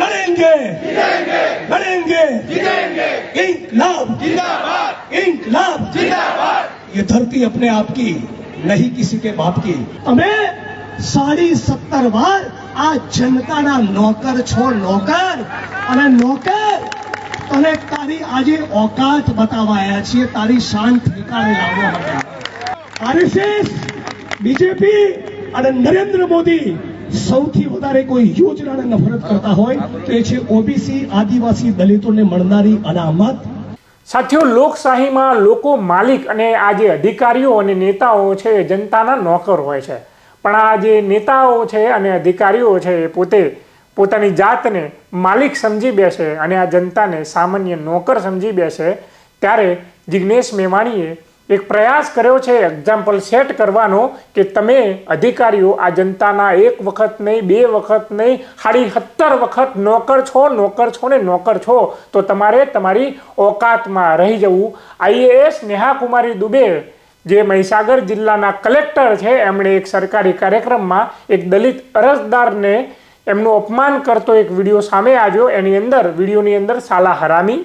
लड़ेंगे लड़ेंगे इंकलाब इंकलाब ये धरती अपने आप की नहीं किसी के बाप की તમે સાડી સત્તર વાર આ જનતાના નોકર છો નોકર અને નોકર તને તારી આજે ઓકાત બતાવવા આવ્યા છીએ તારી શાન ઠેકાણે લાવવા માટે આરએસએસ બીજેપી અને નરેન્દ્ર મોદી સૌથી વધારે કોઈ યોજનાને નફરત કરતા હોય તો એ છે ઓબીસી આદિવાસી દલિતોને મળનારી અનામત. સાથીઓ, લોકશાહીમાં લોકો માલિક અને આ જે અધિકારીઓ અને નેતાઓ છે, એ જનતાના નોકર હોય છે. પણ આ જે નેતાઓ છે અને અધિકારીઓ છે, એ પોતે પોતાની જાતને માલિક સમજી બેસે અને આ જનતાને સામાન્ય નોકર સમજી બેસે. ત્યારે જિગ્નેશ મેવાણીએ એક પ્રયાસ કર્યો છે એક્ઝામ્પલ સેટ કરવાનો કે તમે અધિકારીઓ આ જનતાના એક વખત નહીં, બે વખત નહીં, સાડી સત્તર વખત નોકર છો નોકર છો ને નોકર છો, તો તમારે તમારી ઓકાતમાં રહી જવું. આઈએએસ નેહા કુમારી દુબે, જે મહીસાગર જિલ્લાના કલેક્ટર છે, એમણે એક સરકારી કાર્યક્રમમાં એક દલિત અરજદારને એમનું અપમાન કરતો એક વીડિયો સામે આવ્યો. એની અંદર, વિડીયોની અંદર સાલા હરામી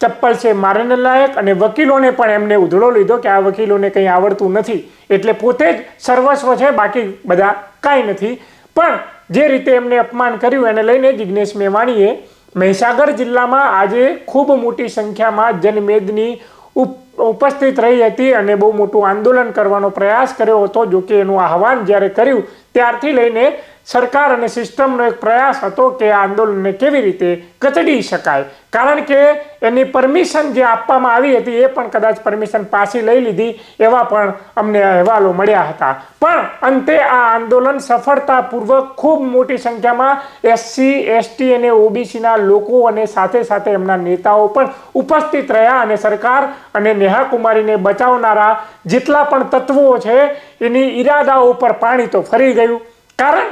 ચપ્પલ છે મારને લાયક અને વકીલોને પણ એમને ઉધડો લીધો કે આ વકીલોને કંઈ આવડતું નથી. એટલે પોતે જ સર્વસ્વ છે, બાકી બધા કાંઈ નથી. પણ જે રીતે એમને અપમાન કર્યું, એને લઈને જિગ્નેશ મેવાણીએ મહીસાગર જિલ્લામાં આજે ખૂબ મોટી સંખ્યામાં જનમેદની ઉપ, ઉપસ્થિત રહી હતી અને બહુ મોટું આંદોલન કરવાનો પ્રયાસ કર્યો હતો. જોકે એનું આહવાન જ્યારે કર્યું, ત્યારથી લઈને સરકાર અને સિસ્ટમનો એક પ્રયાસ હતો કે આ આંદોલનને કેવી રીતે કચડી શકાય. કારણ કે એની પરમિશન જે આપવામાં આવી હતી એ પણ કદાચ પરમિશન પાછી લઈ લીધી એવા પણ અમને અહેવાલો મળ્યા હતા. પણ અંતે આ આંદોલન સફળતાપૂર્વક ખૂબ મોટી સંખ્યામાં એસસી એસટી અને ઓબીસીના લોકો અને સાથે સાથે એમના નેતાઓ પણ ઉપસ્થિત રહ્યા અને સરકાર અને નેહા કુમારીને બચાવનારા જેટલા પણ તત્વો છે એની ઈરાદાઓ પર પાણી તો ફરી ગયું. કારણ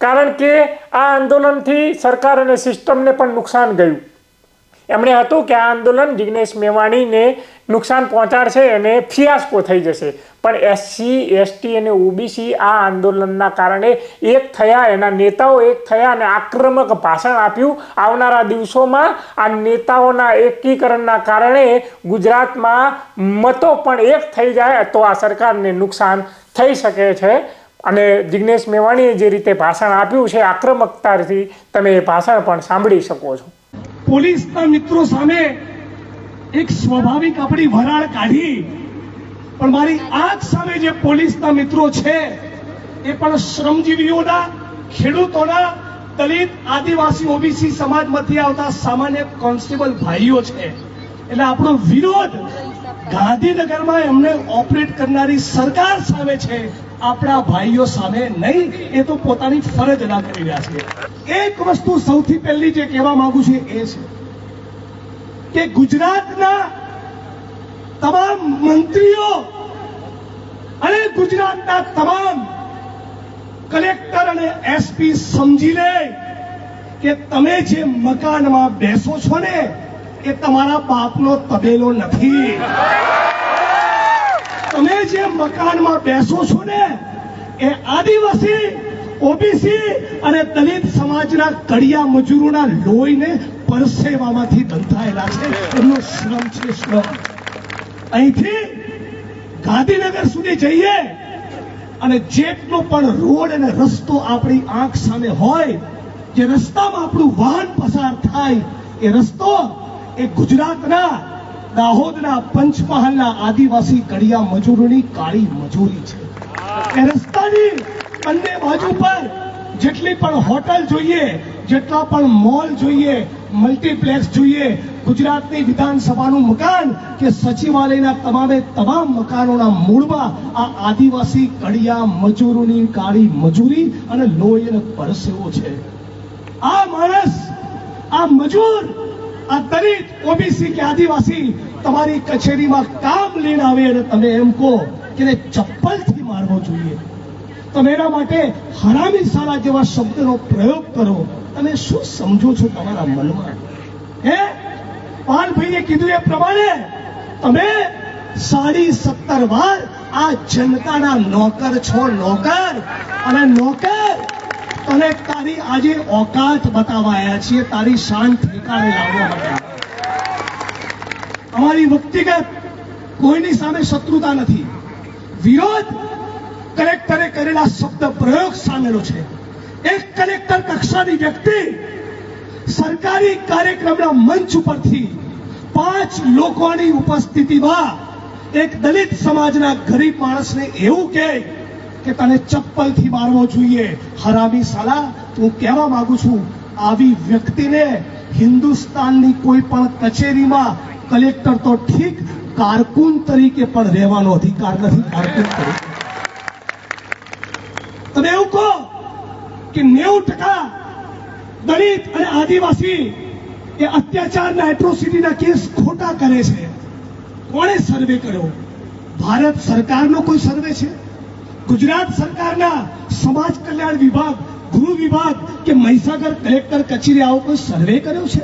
કારણ કે આ આંદોલનથી સરકાર અને સિસ્ટમને પણ નુકસાન ગયું. એમણે હતું કે આ આંદોલન જિગ્નેશ મેવાણીને નુકસાન પહોંચાડશે અને ફિયાસ્કો થઈ જશે. પણ એસસી, એસટી અને ઓબીસી આ આંદોલનના કારણે એક થયા, એના નેતાઓ એક થયા અને આક્રમક ભાષણ આપ્યું. આવનારા દિવસોમાં આ નેતાઓના એકીકરણના કારણે ગુજરાતમાં મતો પણ એક થઈ જાય, તો આ સરકારને નુકસાન થઈ શકે છે. અને જિગ્નેશ મેવાણીએ જે રીતે ભાષણ આપ્યું છે આક્રમકતાથી તમે એ ભાષણ પણ સાંભળી શકો છો. પોલીસના મિત્રો સામે એક સ્વાભાવિક આપણી વરાળ કાઢી, પણ મારી આંખ સામે જે પોલીસના મિત્રો છે, એ પણ શ્રમજીવીઓના, ખેડૂતોના, દલિત, આદિવાસી, ઓબીસી સમાજમાંથી આવતા સામાન્ય કોન્સ્ટેબલ ભાઈઓ છે. એટલે આપણો વિરોધ ગાંધીનગરમાં એમને ઓપરેટ કરનારી સરકાર સામે છે. આપણા ભાઈઓ સામે નહીં, એ તો પોતાની ફરજ અદા કરી રહ્યા છે. એક વસ્તુ સૌથી પહેલી જે કહેવા માંગુ છું એ છે કે ગુજરાતના તમામ મંત્રીઓ અને ગુજરાતના તમામ કલેક્ટર અને એસપી સમજી લે કે તમે જે મકાનમાં બેસો છો ને, એ તમારા બાપનો તબેલો નથી. તમે જે મકાનમાં બેસો છો ને, એ આદિવાસી, ઓબીસી અને દલિત સમાજના કડિયા મજૂરોના લોહીને પરસેવામાંથી બંધાયેલા છે. એમનો શ્રમ છે શ્રમ. અહીંથી ગાંધીનગર સુધી જઈએ અને જેટલો પણ રોડ અને રસ્તો આપણી આંખ સામે હોય, જે રસ્તામાં આપણું વાહન પસાર થાય, એ રસ્તો એ ગુજરાતના દાહોદના પંચમહાલના આદિવાસી કડિયા મજૂરોની કાળી મજૂરી છે. એ રસ્તાની બંને બાજુ પર જેટલી પણ હોટલ જોઈએ, જેટલા પણ મોલ જોઈએ, મલ્ટીપ્લેક્સ જોઈએ, ગુજરાતની વિધાનસભાનું મકાન કે સચિવાલયના તમામે તમામ મકાનોના મૂળમાં આ આદિવાસી કડિયા મજૂરોની કાળી મજૂરી અને લોહી અને પરસેવો છે. આ માણસ, આ મજૂર આ દરેક ઓબીસી કે આદિવાસી તમારી કચેરીમાં કામ લઈને આવે અને તમે એમ કહો કે ચપ્પલથી મારવો જોઈએ. તમે એના માટે હરામી સારા જેવા શબ્દનો પ્રયોગ કરો. તમે શું સમજો છો તમારા મનમાં? હે? પાનભાઈએ કીધું એ પ્રમાણે તમે સાડી સત્તર વાર આ જનતાના નોકર છો, નોકર. અને નોકર અને તારી આજે ઓકાત બતાવવા છીએ. તારી શાન ઠેકાણે લાવવા માટે. અમારી વ્યક્તિગત કોઈની સામે શત્રુતા નથી. વિરોધ કલેક્ટરે કરેલા શબ્દ પ્રયોગ સામેનો છે. એક કલેક્ટર કક્ષાની વ્યક્તિ સરકારી કાર્યક્રમના મંચ ઉપરથી પાંચ લોકોની ઉપસ્થિતિમાં એક દલિત સમાજના ગરીબ માણસને એવું કહે કે તને ચપ્પલથી મારવો જોઈએ. હરામી સાલા, હું કહેવા માંગુ છું, આવી વ્યક્તિને હિન્દુસ્તાનની કોઈ પણ કચેરીમાં કલેક્ટર તો ઠીક, કારકુન તરીકે પણ રહેવાનો અધિકાર નથી, કારકુન તરીકે. તમે એવું કહો કે નેવું ટકા દલિત અને આદિવાસી એ અત્યાચારના એટ્રોસિટીના કેસ ખોટા કરે છે. કોણે સર્વે કર્યો? ભારત સરકારનો કોઈ સર્વે છે? ગુજરાત સરકારના સમાજ કલ્યાણ વિભાગ ગૃહ વિભાગ કે મહીસાગર કલેક્ટર કચેરી આવો કોઈ સર્વે કર્યો છે?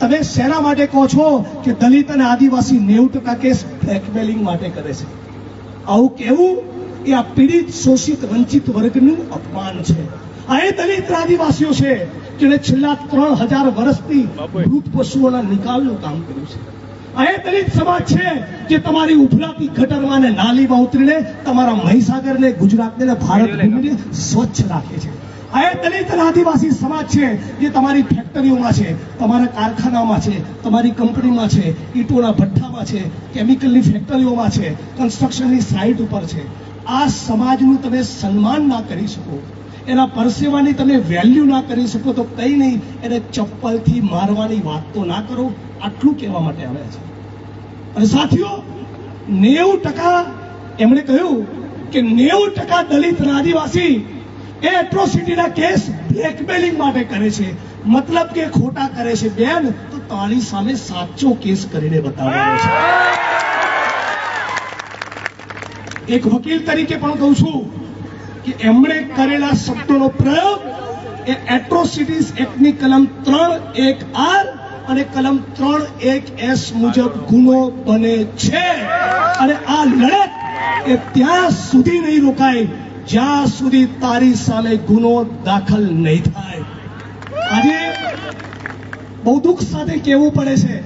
તમે શેના માટે કહો છો કે દલિત અને આદિવાસી નેવું ટકા કેસ બ્લેકમેલિંગ માટે કરે છે? આવું કેવું? એ આ પીડિત શોષિત વંચિત વર્ગનું અપમાન છે. આ એ દલિત આદિવાસીઓ છે જેણે છેલ્લા ત્રણ હજાર વર્ષથી મૃત પશુઓના નિકાલનું કામ કર્યું છે. એ દલિત ઉતરીને તમારા મહીસાગરને ને ભારત રાખે છે. અને આદિવાસી સમાજ છે જે તમારી ફેક્ટરીઓમાં છે, તમારા કારખાનામાં છે, તમારી કંપનીમાં છે, ઈંટોના ભઠ્ઠામાં છે, કેમિકલની ફેક્ટરીઓમાં છે કન્સ્ટ્રક્શનની સાઇટ ઉપર છે. આ સમાજનું તમે સન્માન ના કરી શકો. એના પરસેવાની તમે વેલ્યુ ના કરી શકો તો કઈ નહીં, એને ચપ્પલથી મારવાની વાત તો ના કરો, આટલું કહેવા માટે આવ્યા છે. અને સાથીઓ, નેવું ટકા એમણે કહ્યું કે નેવું ટકા દલિત આદિવાસી એ એટ્રોસિટીના કેસ બ્લેકમેલિંગ માટે કરે છે. મતલબ કે ખોટા કરે છે. બેન, તો તારી સામે સાચો કેસ કરીને બતાવવાનો છે. એક વકીલ તરીકે પણ કહું છું કે એમણે કરેલા શબ્દોનો પ્રયોગ એ એટ્રોસિટીઝ એક્ટની કલમ ત્રણ એક આર અને કલમ ત્રણ એક એસ મુજબ ગુનો બને છે. અને આ લડત એ ત્યાં સુધી નહીં રોકાય. જ્યાં સુધી તારી સામે ગુનો દાખલ નહીં થાય. આજે બહુ દુઃખ સાથે કહેવું પડે છે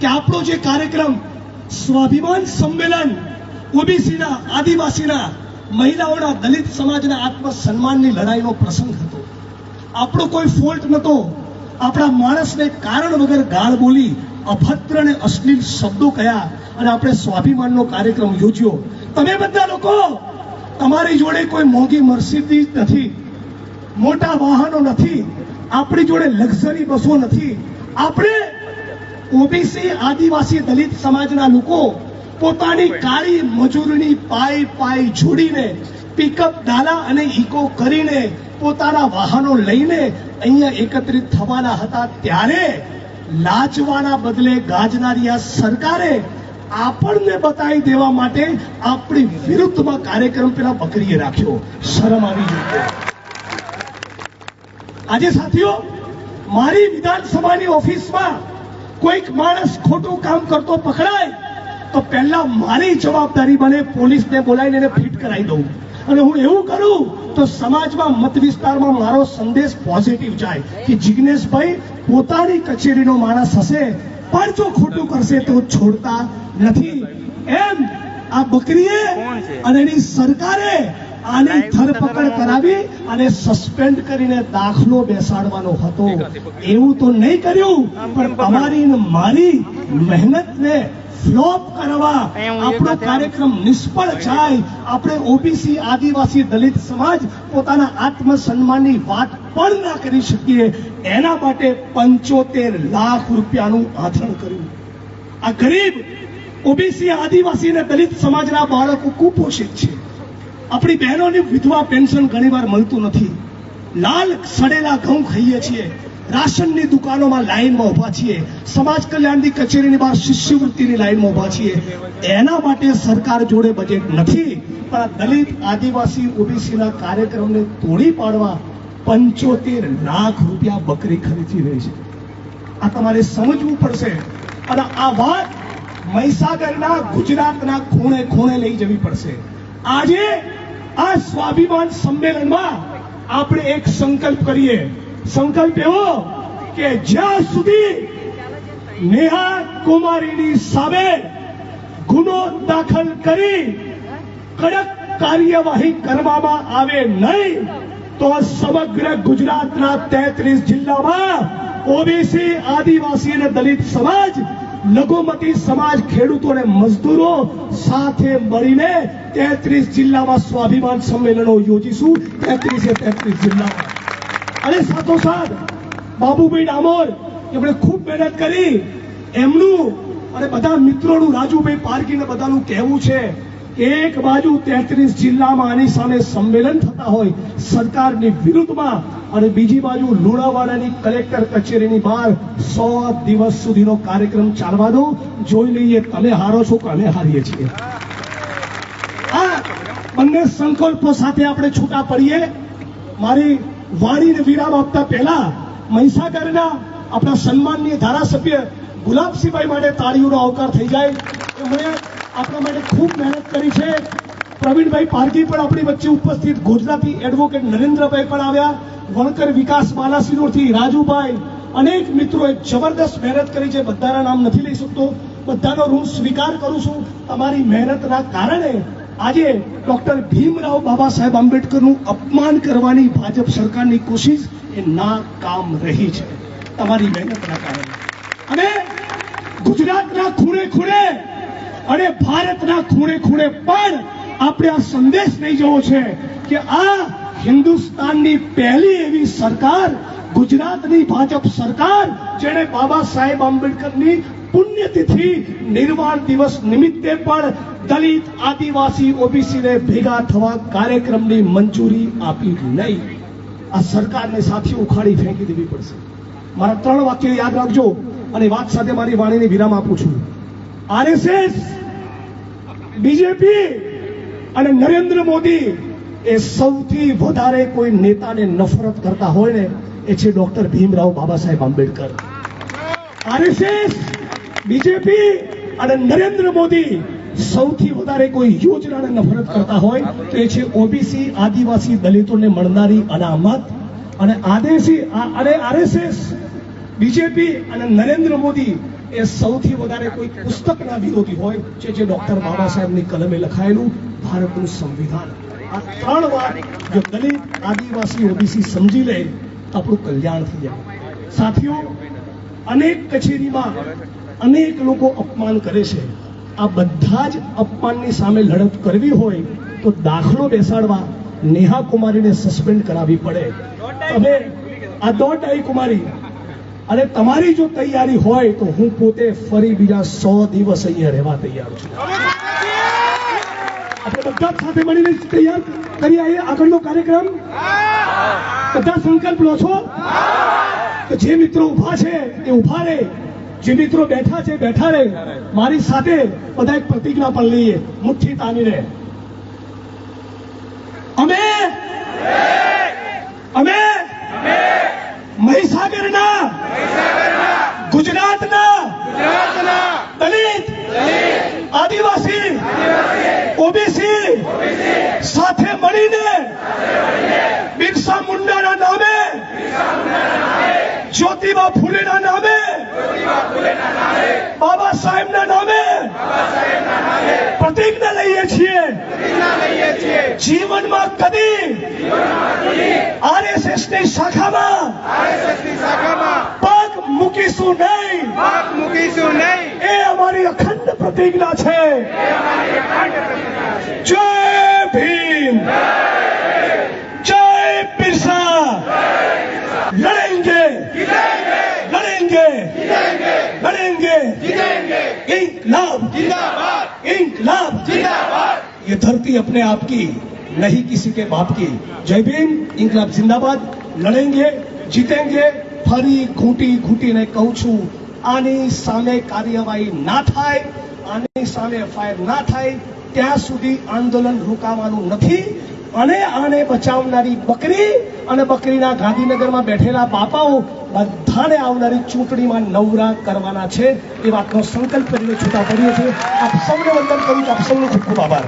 કે આપણો જે કાર્યક્રમ સ્વાભિમાન સંમેલન, ઓબીસીના, આદિવાસીના મહિલાઓના દલિત સમાજના આત્મસન્માનની લડાઈનો પ્રસંગ હતો. આપણો કોઈ ફોલ્ટ નહોતો. આપણા માણસને કારણ વગર ગાળ બોલી અભદ્ર અને અશ્લીલ શબ્દો કયા અને આપણે સ્વાભિમાનનો કાર્યક્રમ યોજ્યો. તમે બધા લોકો, તમારી જોડે કોઈ મોંઘી મર્સિડીઝ નથી, મોટા વાહનો નથી, આપણી જોડે લક્ઝરી બસો નથી. આપણે ઓબીસી આદિવાસી દલિત સમાજના લોકો પોતાની કાળી મજૂરની પાઈ પાઈ જોડીને પિકઅપ ડાલા અને ઇકો કરીને પોતાના વાહનો લઈને અહીંયા એકત્રિત થવાના હતા. ત્યારે લાચવાના બદલે ગાજનારી આ સરકારે આપણને બતાવી દેવા માટે આપણી વિરુદ્ધમાં કાર્યક્રમ પેલા બકરીએ રાખ્યો. શરમ આવી જોઈએ આજે સાથીઓ, મારી વિધાનસભાની ઓફિસમાં કોઈક માણસ ખોટું કામ કરતો પકડાય તો પહેલા મારી જવાબદારી બને પોલીસને બોલાવીને એને ફિટ કરાવી દઉં. અને હું એવું કરું તો સમાજમાં મત વિસ્તારમાં મારો સંદેશ પોઝિટિવ જાય કે જિજ્ઞેશભાઈ પોતાની કચેરીનો માણસ હશે પણ જો ખોટું કરશે તો છોડતા નથી. એમ આ બકરીએ અને એની સરકારે આની ધરપકડ કરાવી અને સસ્પેન્ડ કરીને દાખલો બેસાડવાનો હતો. એવું તો નહીં કર્યું પણ તમારી મારી મહેનતને ફ્લોપ કરવા આપણો કાર્યક્રમ નિષ્ફળ જાય. આપણે ઓબીસી આદિવાસી દલિત સમાજ પોતાના આત્મસન્માનની વાત પણ ના કરી શકીએ. એના માટે પંચોતેર લાખ રૂપિયાનું આચરણ કર્યું. આ ગરીબ ઓબીસી આદિવાસી અને દલિત સમાજના બાળકો કુપોષિત છે. આપણી બહેનોને વિધવા પેન્શન ઘણીવાર મળતું નથી. લાલ સડેલા ઘઉં ખાઈએ છીએ. રાશનની દુકાનોમાં લાઈનમાં ઊભા છીએ. સમાજ કલ્યાણની કચેરીની બહાર શિષ્યવૃત્તિની લાઈનમાં ઊભા છીએ. એના માટે સરકાર જોડે બજેટ નથી, પણ દલિત, આદિવાસી, ઓબીસીના કાર્યક્રમને તોડી પાડવા પંચોતેર લાખ રૂપિયા બકરી ખરીદી રહી છે. આ તમારે સમજવું પડશે. અને આ વાત મહીસાગરના ગુજરાતના ખૂણે ખૂણે લઈ જવી પડશે. આજે આ સ્વાભિમાન સંમેલનમાં આપણે એક સંકલ્પ કરીએ. સંકલ્પ એવો કે જ્યાં સુધી નેહા કુમારીની સામે ગુનો દાખલ કરી કડક કાર્યવાહી કરવામાં આવે નહીં, તો સમગ્ર ગુજરાતના તેત્રીસ જિલ્લામાં ઓબીસી, આદિવાસી અને દલિત સમાજ, લઘુમતી સમાજ, ખેડૂતો અને મજદૂરો સાથે મળીને તેત્રીસ જિલ્લામાં સ્વાભિમાન સંમેલનો યોજીશું. તેત્રીસે તેત્રીસ જિલ્લામાં. અને સાથોસાથ બાબુભાઈ ડામોર, એમણે ખૂબ મહેનત કરી. એમનું અને બધા મિત્રોનું રાજુભાઈ પારકીને બધાનું કહેવું છે એક બાજુ તેત્રીસ જિલ્લામાં આની સામે સંમેલન થતા હોય સરકારની વિરુદ્ધમાં અને બીજી બાજુ લુણાવાડાની કલેક્ટર કચેરીની બહાર સો દિવસ સુધીનો કાર્યક્રમ ચાલવાનો જોઈ લઈએ તમે હારો છો કે અમે હારીએ છીએ. આ બંને સંકલ્પો સાથે આપણે છૂટા પડીએ. મારી વાણીને વિરામ આપતા પહેલા મહીસાગરના આપણા સન્માનનીય ધારાસભ્ય ગુલાબસિંહભાઈ માટે તાળીઓનો આવકાર થઈ જાય. એમણે આપણા માટે ખૂબ મહેનત કરી છે. પ્રવીણભાઈ પારકી પણ આપણી વચ્ચે ઉપસ્થિત. ગુજરાતી એડવોકેટ નરેન્દ્રભાઈ પણ આવ્યા. વણકર વિકાસ બાલાસિનોરથી રાજુભાઈ. અનેક મિત્રોએ જબરદસ્ત મહેનત કરી છે. બધાના નામ નથી લઈ શકતો. બધાનો હું સ્વીકાર કરું છું. તમારી મહેનતના કારણે આજે ડોક્ટર ભીમરાવ બાબા સાહેબ આંબેડકરનું અપમાન કરવાની ભાજપ સરકારની કોશિશ એ નાકામ રહી છે. તમારી મહેનતના કારણે. અને ગુજરાતના ખૂણે ખૂણે અને ભારતના ખૂણે ખૂણે પણ આપણે આ સંદેશ લઈ જવો છે કે આ હિન્દુસ્તાનની પહેલી એવી સરકાર ગુજરાતની ભાજપ સરકાર જેણે બાબા સાહેબ આંબેડકરની પુણ્યતિથિ નિર્વાણ દિવસ નિમિત્તે પણ દલિત, આદિવાસી, ઓબીસીને ભેગા થવા કાર્યક્રમની મંજૂરી આપી નહીં. આ સરકારને સાથી ઉખાડી ફેંકી દેવી પડશે. મારા ત્રણ વાક્યો યાદ રાખજો અને વાત સાથે મારી વાણીને વિરામ આપું છું. આરએસએસ, બીજેપી અને નરેન્દ્ર મોદી એ સૌથી વધારે કોઈ નેતાને નફરત કરતા હોય ને, એ છે doctor Bhimrao Baba Saheb Ambedkar. RSS BJP અને નરેન્દ્ર મોદી સૌથી વધારે કોઈ યોજનાને નફરત કરતા હોય તો એ છે ઓબીસી આદિવાસી દલિતોને મળનારી અનામત અને આદેશી અને આરએસએસ, બીજેપી અને નરેન્દ્ર મોદી એ સૌથી વધારે કોઈ પુસ્તકના વિરોધી હોય છે જે ડોક્ટર બાબા સાહેબની કલમે લખાયેલું ભારતનું સંવિધાન. આ ત્રણ વાર જો દલિત, આદિવાસી, ઓબીસી સમજી લે આપણું કલ્યાણ થઈ જાય. સાથીઓ, અનેક કચેરીમાં અનેક લોકો અપમાન કરે છે. આ બધા જ અપમાનની સામે લડત કરવી હોય તો દાખલો બેસાડવા નેહા કુમારીને સસ્પેન્ડ કરાવવી પડે. તમે આ દોઢ આઈ કુમારી, અને તમારી જો તૈયારી હોય તો હું પોતે ફરી બીજા સો દિવસ અહીંયા રહેવા તૈયાર છું. આપણે બધા સાથે મળીને તૈયાર કરી આવીએ આગળનો કાર્યક્રમ? બધા સંકલ્પ લો છો? તો જે મિત્રો ઊભા છે એ ઊભા રહે. જે મિત્રો બેઠા છે બેઠા રહે. મારી સાથે બધા એક પ્રતિજ્ઞા પણ લઈએ. મુઠ્ઠી રહે અમે? અમે? મહીસાગરના ગુજરાતના દલિત આદિવાસી ઓબીસી સાથે મળીને બિરસા મુંડાના નામે જ્યોતિબા ફૂલેના નામે. બાબા સાહેબના નામે. પ્રતિજ્ઞા લઈએ છીએ. જીવનમાં કદી આરએસએસની શાખામાં પગ મૂકીશું નહીં. પાક મૂકીશું નહીં. એ અમારી અખંડ પ્રતિજ્ઞા છે. જય ભીમ જય બિરસા લડેંગે લડેંગે લડેंगे इंकलाब जिंदाबाद इंकलाब जिंदाबाद ये धरती अपने आप की नहीं किसी के बाप की जय भीम इंकलाब जिंदाबाद लड़ेंगे जीतेंगे ફરી ઘૂંટી ઘૂંટીને કહું છું આની સામે કાર્યવાહી ના થાય આની સામે એફઆઈઆર ના થાય ત્યાં સુધી આંદોલન રોકાવાનું નથી અને આને બચાવનારી બકરી અને બકરીના ગાંધીનગરમાં બેઠેલા બાપાઓ બધાને આવનારી ચૂંટણીમાં નવરા કરવાના છે. એ વાતનો સંકલ્પ કરીને છૂટા પડીએ છીએ આપ સૌને વંદન કરું છું. આપ સૌનો ખૂબ ખૂબ આભાર.